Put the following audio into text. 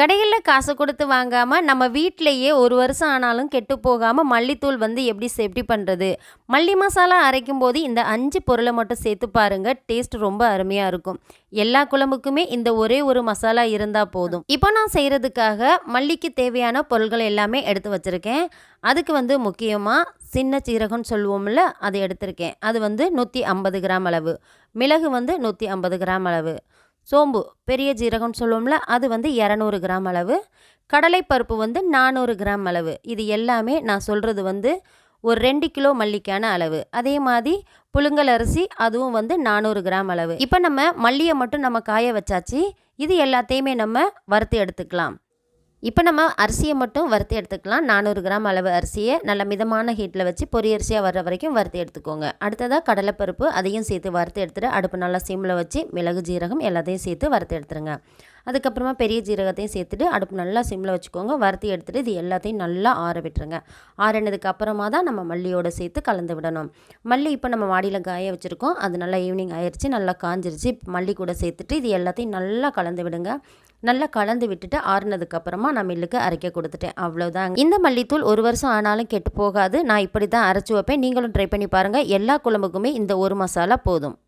கடைகளில் காசு கொடுத்து வாங்காமல் நம்ம வீட்டிலையே ஒரு வருஷம் ஆனாலும் கெட்டு போகாமல் மல்லித்தூள் வந்து எப்படி சேஃப்டி பண்ணுறது மல்லி மசாலா அரைக்கும் போது இந்த அஞ்சு பொருளை மட்டும் சேர்த்து பாருங்கள் டேஸ்ட் ரொம்ப அருமையாக இருக்கும். எல்லா குழம்புக்குமே இந்த ஒரே ஒரு மசாலா இருந்தால் போதும். இப்போ நான் செய்கிறதுக்காக மல்லிக்கு தேவையான பொருள்கள் எல்லாமே எடுத்து வச்சுருக்கேன். அதுக்கு வந்து முக்கியமாக சின்ன சீரகம்னு சொல்லுவோம்ல அதை எடுத்திருக்கேன். அது வந்து நூற்றி ஐம்பது கிராம் அளவு. மிளகு வந்து நூற்றி ஐம்பது கிராம் அளவு. சோம்பு பெரிய ஜீரகம்னு சொல்லுவோம்ல அது வந்து இரநூறு கிராம் அளவு. கடலைப்பருப்பு வந்து நானூறு கிராம் அளவு. இது எல்லாமே நான் சொல்கிறது வந்து ஒரு ரெண்டு கிலோ மல்லிக்கான அளவு. அதே மாதிரி புழுங்கல் அரிசி அதுவும் வந்து நானூறு கிராம் அளவு. இப்போ நம்ம மல்லியை மட்டும் நம்ம காய வச்சாச்சு. இது எல்லாத்தையுமே நம்ம வறுத்து எடுத்துக்கலாம். இப்போ நம்ம அரிசியை மட்டும் வறுத்து எடுத்துக்கலாம். நானூறு கிராம் அளவு அரிசியை நல்ல மிதமான ஹீட்டில் வச்சு பொரிய அரிசியாக வர்ற வரைக்கும் வறுத்து எடுத்துக்கோங்க. அடுத்ததாக கடலைப்பருப்பு அதையும் சேர்த்து வறுத்து எடுத்துகிட்டு அடுப்பு நல்லா சிம்மில் வச்சு மிளகு ஜீரகம் எல்லாத்தையும் சேர்த்து வறுத்து எடுத்துருங்க. அதுக்கப்புறமா பெரிய ஜீரகத்தையும் சேர்த்துட்டு அடுப்பு நல்லா சிம்மில் வச்சுக்கோங்க. வறுத்தி எடுத்துகிட்டு இது எல்லாத்தையும் நல்லா ஆற விட்டுருங்க. ஆறினதுக்கு அப்புறமா தான் நம்ம மல்லியோடு சேர்த்து கலந்து விடணும். மல்லி இப்போ நம்ம மாடியில் காய வச்சுருக்கோம். அது நல்லா ஈவினிங் ஆயிடுச்சு நல்லா காஞ்சிருச்சு. மல்லி கூட சேர்த்துட்டு இது எல்லாத்தையும் நல்லா கலந்து விடுங்க. நல்லா கலந்து விட்டுட்டு ஆறுனதுக்கு அப்புறமா நான் மில்லுக்கு அரைக்க கொடுத்துட்டேன். அவ்வளோதாங்க இந்த மல்லித்தூள் ஒரு வருஷம் ஆனாலும் கெட்டு போகாது. நான் இப்படி தான் அரைச்சி வைப்பேன். நீங்களும் ட்ரை பண்ணி பாருங்கள் எல்லா குழம்புக்குமே இந்த ஒரு மசாலா போதும்.